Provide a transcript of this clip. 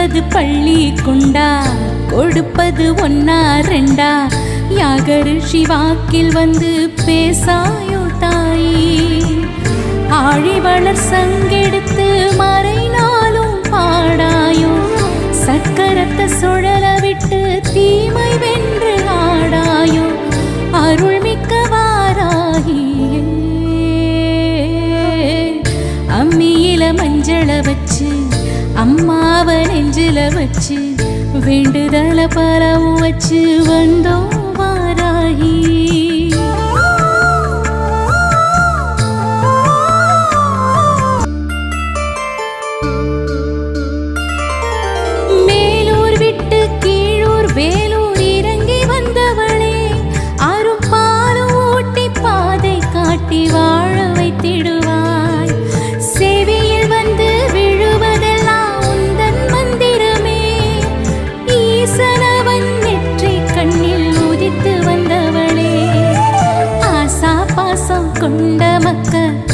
கொடுப்பது பள்ளி கொண்டா? கொடுப்பது ஒன்னா ரெண்டா? யாகரு வாக்கில் வந்து பேசாயோ தாயி? ஆழிவளர் சங்கெடுத்து மறைனாலும் பாடாயோ? சக்கரத்தை சுழல விட்டு தீமை வென்று ஆடாயோ? அருள்மிக்க வாராகியே அம்மியில மஞ்சள வச்சு அம்மாவை நெஞ்சில வச்சு வேண்டுதல பரவும் வச்சு வந்தோம் வாராகி. மேலூர் விட்டு கீழூர் வேல் மக்க